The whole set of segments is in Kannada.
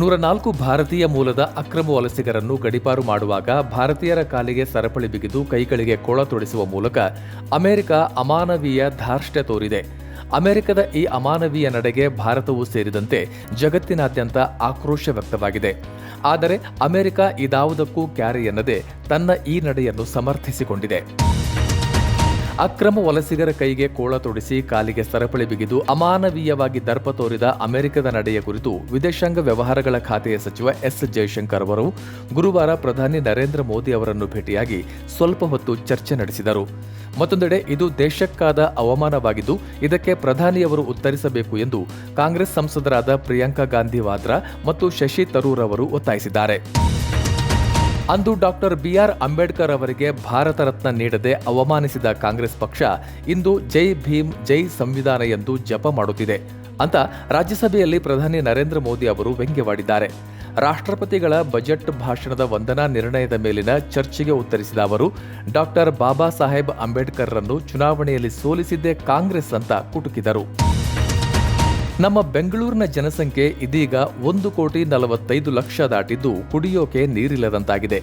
ನೂರ ನಾಲ್ಕು ಭಾರತೀಯ ಮೂಲದ ಅಕ್ರಮ ವಲಸಿಗರನ್ನು ಗಡಿಪಾರು ಮಾಡುವಾಗ ಭಾರತೀಯರ ಕಾಲಿಗೆ ಸರಪಳಿ ಬಿಗಿದು ಕೈಗಳಿಗೆ ಕೊಳ ತೊಡಿಸುವ ಮೂಲಕ ಅಮೆರಿಕ ಅಮಾನವೀಯ ಧಾರ್ಷ್ಟ್ಯ ತೋರಿದೆ. ಅಮೆರಿಕದ ಈ ಅಮಾನವೀಯ ನಡೆಗೆ ಭಾರತವೂ ಸೇರಿದಂತೆ ಜಗತ್ತಿನಾದ್ಯಂತ ಆಕ್ರೋಶ ವ್ಯಕ್ತವಾಗಿದೆ. ಆದರೆ ಅಮೆರಿಕ ಇದಾವುದಕ್ಕೂ ಕ್ಯಾರಿ ಎನ್ನದೆ ತನ್ನ ಈ ನಡೆಯನ್ನು ಸಮರ್ಥಿಸಿಕೊಂಡಿದೆ. ಅಕ್ರಮ ವಲಸಿಗರ ಕೈಗೆ ಕೋಳ ತೊಡಿಸಿ ಕಾಲಿಗೆ ಸರಪಳಿ ಬಿಗಿದು ಅಮಾನವೀಯವಾಗಿ ದರ್ಪ ತೋರಿದ ಅಮೆರಿಕದ ನಡೆಯ ಕುರಿತು ವಿದೇಶಾಂಗ ವ್ಯವಹಾರಗಳ ಖಾತೆಯ ಸಚಿವ ಎಸ್ ಜಯಶಂಕರ್ ಅವರು ಗುರುವಾರ ಪ್ರಧಾನಿ ನರೇಂದ್ರ ಮೋದಿ ಅವರನ್ನು ಭೇಟಿಯಾಗಿ ಸ್ವಲ್ಪ ಹೊತ್ತು ಚರ್ಚೆ ನಡೆಸಿದರು. ಮತ್ತೊಂದೆಡೆ ಇದು ದೇಶಕ್ಕಾದ ಅವಮಾನವಾಗಿದ್ದು, ಇದಕ್ಕೆ ಪ್ರಧಾನಿಯವರು ಉತ್ತರಿಸಬೇಕು ಎಂದು ಕಾಂಗ್ರೆಸ್ ಸಂಸದರಾದ ಪ್ರಿಯಾಂಕಾ ಗಾಂಧಿ ವಾದ್ರಾ ಮತ್ತು ಶಶಿ ತರೂರ್ ಅವರು ಒತ್ತಾಯಿಸಿದ್ದಾರೆ. ಅಂದು ಡಾಕ್ಟರ್ ಬಿಆರ್ ಅಂಬೇಡ್ಕರ್ ಅವರಿಗೆ ಭಾರತ ರತ್ನ ನೀಡದೆ ಅವಮಾನಿಸಿದ ಕಾಂಗ್ರೆಸ್ ಪಕ್ಷ ಇಂದು ಜೈ ಭೀಮ್, ಜೈ ಸಂವಿಧಾನ ಎಂದು ಜಪ ಮಾಡುತ್ತಿದೆ ಅಂತ ರಾಜ್ಯಸಭೆಯಲ್ಲಿ ಪ್ರಧಾನಿ ನರೇಂದ್ರ ಮೋದಿ ಅವರು ವ್ಯಂಗ್ಯವಾಡಿದ್ದಾರೆ. ರಾಷ್ಟ್ರಪತಿಗಳ ಬಜೆಟ್ ಭಾಷಣದ ವಂದನಾ ನಿರ್ಣಯದ ಮೇಲಿನ ಚರ್ಚೆಗೆ ಉತ್ತರಿಸಿದ ಅವರು, ಡಾಕ್ಟರ್ ಬಾಬಾ ಸಾಹೇಬ್ ಅಂಬೇಡ್ಕರ್ರನ್ನು ಚುನಾವಣೆಯಲ್ಲಿ ಸೋಲಿಸಿದ್ದೇ ಕಾಂಗ್ರೆಸ್ ಅಂತ ಕುಟುಕಿದರು. ನಮ್ಮ ಬೆಂಗಳೂರಿನ ಜನಸಂಖ್ಯೆ ಇದೀಗ ಒಂದು ಕೋಟಿ ನಲವತ್ತೈದು ಲಕ್ಷ ದಾಟಿದ್ದು ಕುಡಿಯೋಕೆ ನೀರಿಲ್ಲದಂತಾಗಿದೆ.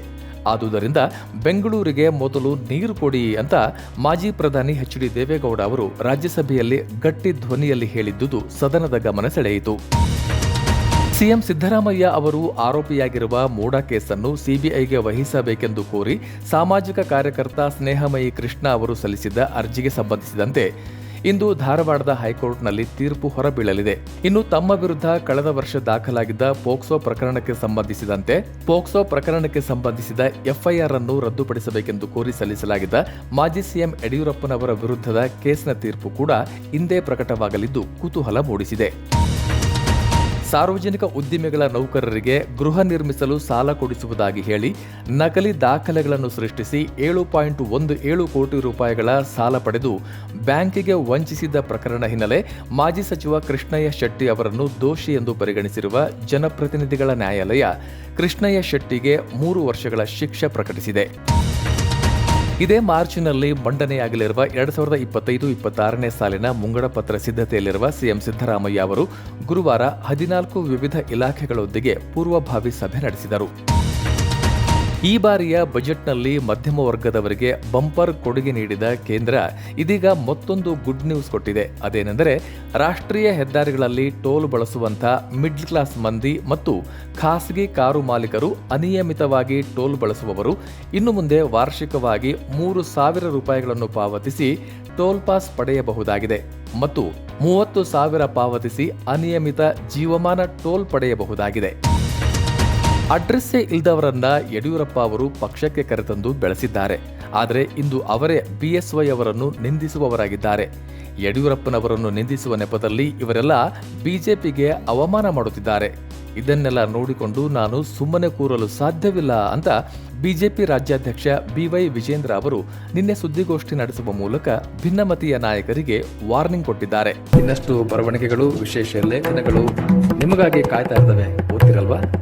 ಆದುದರಿಂದ ಬೆಂಗಳೂರಿಗೆ ಮೊದಲು ನೀರು ಕೊಡಿ ಅಂತ ಮಾಜಿ ಪ್ರಧಾನಿ ಎಚ್ ಡಿ ದೇವೇಗೌಡ ಅವರು ರಾಜ್ಯಸಭೆಯಲ್ಲಿ ಗಟ್ಟಿ ಧ್ವನಿಯಲ್ಲಿ ಹೇಳಿದ್ದುದು ಸದನದ ಗಮನ ಸೆಳೆಯಿತು. ಸಿಎಂ ಸಿದ್ದರಾಮಯ್ಯ ಅವರು ಆರೋಪಿಯಾಗಿರುವ ಮೋಡ ಕೇಸನ್ನು ಸಿಬಿಐಗೆ ವಹಿಸಬೇಕೆಂದು ಕೋರಿ ಸಾಮಾಜಿಕ ಕಾರ್ಯಕರ್ತ ಸ್ನೇಹಮಯಿ ಕೃಷ್ಣ ಅವರು ಸಲ್ಲಿಸಿದ್ದ ಅರ್ಜಿಗೆ ಸಂಬಂಧಿಸಿದಂತೆ ಇಂದು ಧಾರವಾಡದ ಹೈಕೋರ್ಟ್ನಲ್ಲಿ ತೀರ್ಪು ಹೊರಬೀಳಲಿದೆ. ಇನ್ನು ತಮ್ಮ ವಿರುದ್ಧ ಕಳೆದ ವರ್ಷ ದಾಖಲಾಗಿದ್ದ ಪೋಕ್ಸೋ ಪ್ರಕರಣಕ್ಕೆ ಸಂಬಂಧಿಸಿದಂತೆ ಪೋಕ್ಸೋ ಪ್ರಕರಣಕ್ಕೆ ಸಂಬಂಧಿಸಿದ ಎಫ್ಐಆರ್ ಅನ್ನು ರದ್ದುಪಡಿಸಬೇಕೆಂದು ಕೋರಿ ಸಲ್ಲಿಸಲಾಗಿದ್ದ ಮಾಜಿ ಸಿಎಂ ಯಡಿಯೂರಪ್ಪನವರ ವಿರುದ್ಧದ ಕೇಸ್ನ ತೀರ್ಪು ಕೂಡ ಇಂದೇ ಪ್ರಕಟವಾಗಲಿದ್ದು ಕುತೂಹಲ ಮೂಡಿಸಿದೆ. ಸಾರ್ವಜನಿಕ ಉದ್ದಿಮೆಗಳ ನೌಕರರಿಗೆ ಗೃಹ ನಿರ್ಮಿಸಲು ಸಾಲ ಕೊಡಿಸುವುದಾಗಿ ಹೇಳಿ ನಕಲಿ ದಾಖಲೆಗಳನ್ನು ಸೃಷ್ಟಿಸಿ ಏಳು ಪಾಯಿಂಟ್ ಒಂದು ಏಳು ಕೋಟಿ ರೂಪಾಯಿಗಳ ಸಾಲ ಪಡೆದು ಬ್ಯಾಂಕಿಗೆ ವಂಚಿಸಿದ್ದ ಪ್ರಕರಣ ಹಿನ್ನೆಲೆ ಮಾಜಿ ಸಚಿವ ಕೃಷ್ಣಯ್ಯ ಶೆಟ್ಟಿ ಅವರನ್ನು ದೋಷಿ ಎಂದು ಪರಿಗಣಿಸಿರುವ ಜನಪ್ರತಿನಿಧಿಗಳ ನ್ಯಾಯಾಲಯ ಕೃಷ್ಣಯ್ಯ ಶೆಟ್ಟಿಗೆ ಮೂರು ವರ್ಷಗಳ ಶಿಕ್ಷೆ ಪ್ರಕಟಿಸಿದೆ. ಇದೇ ಮಾರ್ಚ್ನಲ್ಲಿ ಮಂಡನೆಯಾಗಲಿರುವ ಎರಡ್ ಸಾವಿರದ ಇಪ್ಪತ್ತೈದು ಇಪ್ಪತ್ತಾರನೇ ಸಾಲಿನ ಮುಂಗಡ ಪತ್ರ ಸಿದ್ಧತೆಯಲ್ಲಿರುವ ಸಿಎಂ ಸಿದ್ದರಾಮಯ್ಯ ಅವರು ಗುರುವಾರ ಹದಿನಾಲ್ಕು ವಿವಿಧ ಇಲಾಖೆಗಳೊಂದಿಗೆ ಪೂರ್ವಭಾವಿ ಸಭೆ ನಡೆಸಿದರು. ಈ ಬಾರಿಯ ಬಜೆಟ್ನಲ್ಲಿ ಮಧ್ಯಮ ವರ್ಗದವರಿಗೆ ಬಂಪರ್ ಕೊಡುಗೆ ನೀಡಿದ ಕೇಂದ್ರ ಇದೀಗ ಮತ್ತೊಂದು ಗುಡ್ ನ್ಯೂಸ್ ಕೊಟ್ಟಿದೆ. ಅದೇನೆಂದರೆ ರಾಷ್ಟ್ರೀಯ ಹೆದ್ದಾರಿಗಳಲ್ಲಿ ಟೋಲ್ ಬಳಸುವಂಥ ಮಿಡ್ಲ್ ಕ್ಲಾಸ್ ಮಂದಿ ಮತ್ತು ಖಾಸಗಿ ಕಾರು ಮಾಲೀಕರು ಅನಿಯಮಿತವಾಗಿ ಟೋಲ್ ಬಳಸುವವರು ಇನ್ನು ಮುಂದೆ ವಾರ್ಷಿಕವಾಗಿ ಮೂರು ಸಾವಿರ ರೂಪಾಯಿಗಳನ್ನು ಪಾವತಿಸಿ ಟೋಲ್ ಪಾಸ್ ಪಡೆಯಬಹುದಾಗಿದೆ ಮತ್ತು ಮೂವತ್ತು ಸಾವಿರ ಪಾವತಿಸಿ ಅನಿಯಮಿತ ಜೀವಮಾನ ಟೋಲ್ ಪಡೆಯಬಹುದಾಗಿದೆ. ಅಡ್ರೆಸ್ಸೇ ಇಲ್ಲದವರನ್ನ ಯಡಿಯೂರಪ್ಪ ಅವರು ಪಕ್ಷಕ್ಕೆ ಕರೆತಂದು ಬೆಳೆಸಿದ್ದಾರೆ. ಆದರೆ ಇಂದು ಅವರೇ ಬಿಎಸ್ವೈ ಅವರನ್ನು ನಿಂದಿಸುವವರಾಗಿದ್ದಾರೆ. ಯಡಿಯೂರಪ್ಪನವರನ್ನು ನಿಂದಿಸುವ ನೆಪದಲ್ಲಿ ಇವರೆಲ್ಲ ಬಿಜೆಪಿಗೆ ಅವಮಾನ ಮಾಡುತ್ತಿದ್ದಾರೆ. ಇದನ್ನೆಲ್ಲ ನೋಡಿಕೊಂಡು ನಾನು ಸುಮ್ಮನೆ ಕೂರಲು ಸಾಧ್ಯವಿಲ್ಲ ಅಂತ ಬಿಜೆಪಿ ರಾಜ್ಯಾಧ್ಯಕ್ಷ ಬಿವೈ ವಿಜೇಂದ್ರ ಅವರು ನಿನ್ನೆ ಸುದ್ದಿಗೋಷ್ಠಿ ನಡೆಸುವ ಮೂಲಕ ಭಿನ್ನಮತೀಯ ನಾಯಕರಿಗೆ ವಾರ್ನಿಂಗ್ ಕೊಟ್ಟಿದ್ದಾರೆ. ಇನ್ನಷ್ಟು ಬರವಣಿಗೆಗಳು, ವಿಶೇಷ ಲೇಖನಗಳು ನಿಮಗಾಗಿ ಕಾಯ್ತಾ ಇರ್ತವೆ. ಓದ್ತಿರಲ್ವಾ?